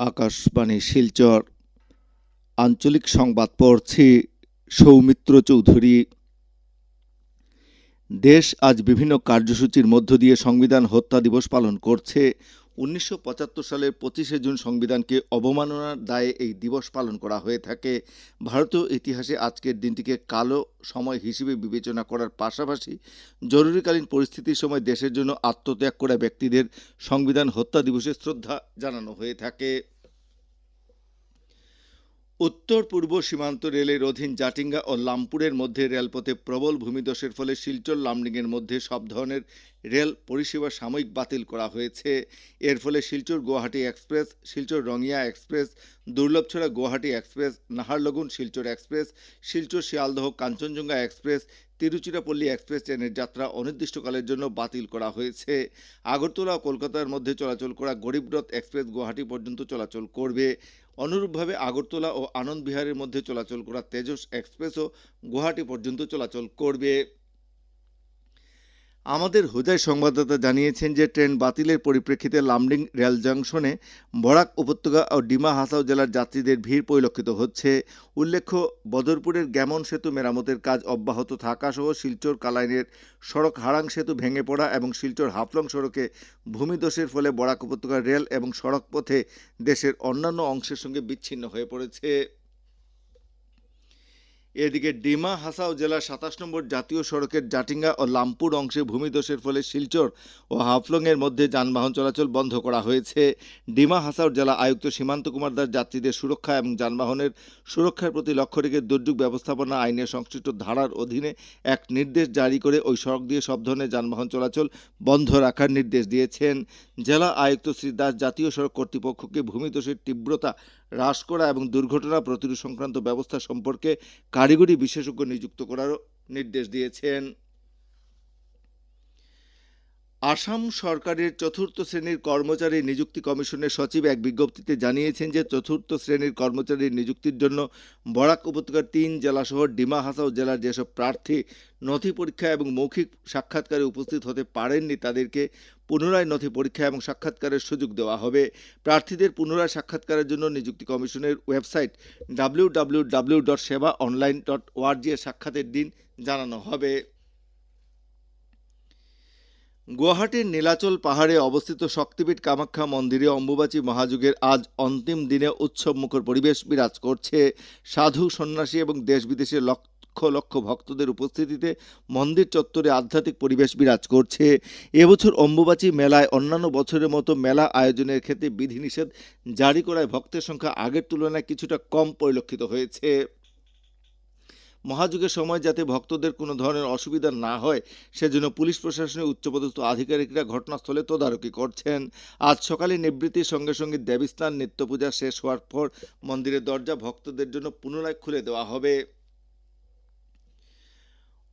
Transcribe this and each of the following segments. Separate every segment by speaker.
Speaker 1: আকাশবাণী শিলচর। আঞ্চলিক সংবাদ পড়ছি সৌমিত্র চৌধুরী। দেশ আজ বিভিন্ন কার্যসূচির মধ্য দিয়ে সংবিধান হত্যা দিবস পালন করছে। উনিশশো সালের পঁচিশে জুন সংবিধানকে অবমাননার দায়ে এই দিবস পালন করা হয়ে থাকে। ভারতীয় ইতিহাসে আজকের দিনটিকে কালো সময় হিসেবে বিবেচনা করার পাশাপাশি জরুরিকালীন পরিস্থিতির সময় দেশের জন্য আত্মত্যাগ করা ব্যক্তিদের সংবিধান হত্যা দিবসে শ্রদ্ধা জানানো হয়ে থাকে। উত্তর পূর্ব সীমান্ত রেলের অধীন জাটিঙ্গা ও লামপুরের মধ্যে রেলপথে প্রবল ভূমিধসের ফলে শিলচর লামডিংয়ের মধ্যে সব ধরনের রেল পরিষেবা সাময়িক বাতিল করা হয়েছে। এর ফলে Silchar Guwahati express, Silchar Rangiya express, Durlabhchhara Guwahati express, Naharlagun Silchar express, Silchar Sealdah Kanchenjunga express, Tiruchirappalli express ট্রেনের যাত্রা অনির্দিষ্টকালের জন্য বাতিল করা হয়েছে। আগরতলা ও কলকাতার মধ্যে চলাচল করা গরিবরথ এক্সপ্রেস গুয়াহাটি পর্যন্ত চলাচল করবে। অনুরূপভাবে আগরতলা ও আনন্দ বিহারের মধ্যে চলাচল করা তেজস এক্সপ্রেসও গুয়াহাটি পর্যন্ত চলাচল করবে। আমাদের হুদাই সংবাদদাতা জানিয়েছেন যে ট্রেন বাতিলের পরিপ্রেক্ষিতে লামডিং রেল জংশনে বরাক উপত্যকা ও ডিমা হাসাও জেলার যাত্রীদের ভিড় পরিলক্ষিত হচ্ছে। উল্লেখ্য, বদরপুরের গ্যামন সেতু মেরামতের কাজ অব্যাহত থাকা সহ শিলচর কালাইনের সড়ক হারাং সেতু ভেঙে পড়া এবং শিলচর হাফলং সড়কে ভূমিধসের ফলে বরাক উপত্যকার রেল এবং সড়ক পথে দেশের অন্যান্য অংশের সঙ্গে বিচ্ছিন্ন হয়ে পড়েছে। এদিকে ডিমা, হাসাও জেলার সাতাশ নম্বর জাতীয় সড়কের জাটিঙ্গা ও লামপুর অংশে ভূমিধসের ফলে শিলচর ও হাফলংয়ের মধ্যে যানবাহন চলাচল বন্ধ করা হয়েছে। ডিমা, হাসাও জেলা আয়ুক্ত সীমান্ত কুমার দাস যাত্রীদের সুরক্ষা এবং যানবাহনের সুরক্ষার প্রতি লক্ষ্য রেখে দুর্যোগ ব্যবস্থাপনা আইনের সংশ্লিষ্ট ধারার অধীনে এক নির্দেশ জারি করে ওই সড়ক দিয়ে সব ধরনের যানবাহন চলাচল বন্ধ রাখার নির্দেশ দিয়েছেন। জেলা আয়ুক্ত শ্রী দাস জাতীয় সড়ক কর্তৃপক্ষকে ভূমিধসের তীব্রতা হ্রাস করা এবং দুর্ঘটনা প্রতিরোধ সংক্রান্ত ব্যবস্থা সম্পর্কে কারিগরি বিশেষজ্ঞ নিযুক্ত করারও নির্দেশ দিয়েছেন। আসাম সরকারের চতুর্থ শ্রেণির কর্মচারী নিযুক্তি কমিশনের সচিব এক বিজ্ঞপ্তিতে জানিয়েছেন যে, চতুর্থ শ্রেণির কর্মচারী নিযুক্তির জন্য বরাক উপত্যকার তিন জেলাসহ ডিমা, হাসাও জেলার যেসব প্রার্থী নথি পরীক্ষা এবং মৌখিক সাক্ষাৎকারে উপস্থিত হতে পারেননি তাদেরকে পুনরায় নথি পরীক্ষা এবং সাক্ষাৎকারের সুযোগ দেওয়া হবে। প্রার্থীদের পুনরায় সাক্ষাৎকারের জন্য নিযুক্তি কমিশনের website W W W dot Seba online dot ORG এর সাক্ষাতের দিন জানানো হবে। গুয়াহাটির নীলাচল পাহাড়ে অবস্থিত শক্তিপীঠ কামাখ্যা মন্দিরে অম্বুবাচী মহাযুগের আজ অন্তিম দিনে উৎসবমুখর পরিবেশ বিরাজ করছে। সাধু, সন্ন্যাসী এবং দেশ বিদেশের লক্ষ লক্ষ লক্ষ ভক্তদের উপস্থিতিতে মন্দির চত্বরে আধ্যাত্মিক পরিবেশ বিরাজ করছে। এবছর অম্বুবাচী মেলায় অন্যান্য বছরের মতো মেলা আয়োজনের ক্ষেত্রে বিধিনিষেধ জারি করায় ভক্তের সংখ্যা আগের তুলনায় কিছুটা কম পরিলক্ষিত হয়েছে। মহাযুগের সময় যাতে ভক্তদের কোনো ধরনের অসুবিধা না হয়, সেজন্য পুলিশ প্রশাসনের উচ্চপদস্থ আধিকারিকরা ঘটনাস্থলে তদারকি করছেন। আজ সকালে নিবৃত্তির সঙ্গে সঙ্গে দেবীস্থান নিত্য পূজা শেষ হওয়ার পর মন্দিরের দরজা ভক্তদের জন্য পুনরায় খুলে দেওয়া হবে।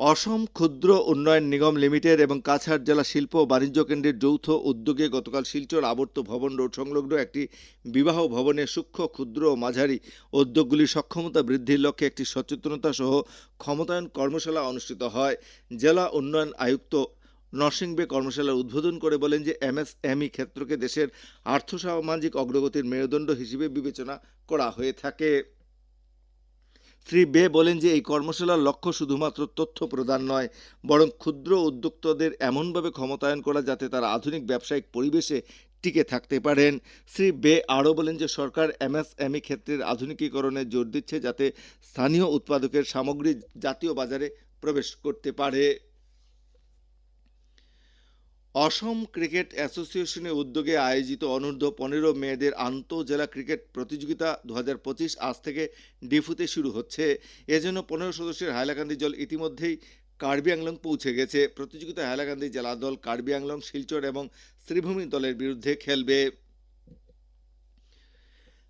Speaker 1: অসম ক্ষুদ্র উন্নয়ন নিগম লিমিটেড এবং কাছাড় জেলা শিল্প বাণিজ্য কেন্দ্রের যৌথ উদ্যোগে গতকাল শিলচর আবর্ত ভবন রোড সংলগ্ন একটি বিবাহ ভবনে সূক্ষ্ম, ক্ষুদ্র ও মাঝারি উদ্যোগগুলির সক্ষমতা বৃদ্ধির লক্ষ্যে একটি সচেতনতা সহ ক্ষমতায়ন কর্মশালা অনুষ্ঠিত হয়। জেলা উন্নয়ন আয়ুক্ত নরসিংবে কর্মশালার উদ্বোধন করে বলেন যে, এমএসএমই ক্ষেত্রকে দেশের আর্থসামাজিক অগ্রগতির মেরুদণ্ড হিসেবে বিবেচনা করা হয়ে থাকে। শ্রী বে বলেন যে এই কর্মশালার লক্ষ্য শুধুমাত্র তথ্য প্রদান নয়, বরং ক্ষুদ্র উদ্যোক্তাদের এমনভাবে ক্ষমতায়ন করা যাতে তারা আধুনিক ব্যবসায়িক পরিবেশে টিকে থাকতে পারেন। শ্রী বে আরও বলেন যে সরকার এমএসএমই ক্ষেত্রের আধুনিকীকরণে জোর দিচ্ছে যাতে স্থানীয় উৎপাদকের সামগ্রী জাতীয় বাজারে প্রবেশ করতে পারে। অসম ক্রিকেট অ্যাসোসিয়েশনের উদ্যোগে আয়োজিত অনূর্ধ্ব পনেরো মেয়েদের আন্তঃজেলা ক্রিকেট প্রতিযোগিতা দু হাজার পঁচিশ আজ থেকে ডিফুতে শুরু হচ্ছে। এজন্য পনেরো সদস্যের হাইলাকান্দি জল ইতিমধ্যেই কার্বি আংলং পৌঁছে গেছে। প্রতিযোগিতা হাইলাকান্দি জেলা দল কার্বি আংলং, শিলচর এবং শ্রীভূমি দলের বিরুদ্ধে খেলবে।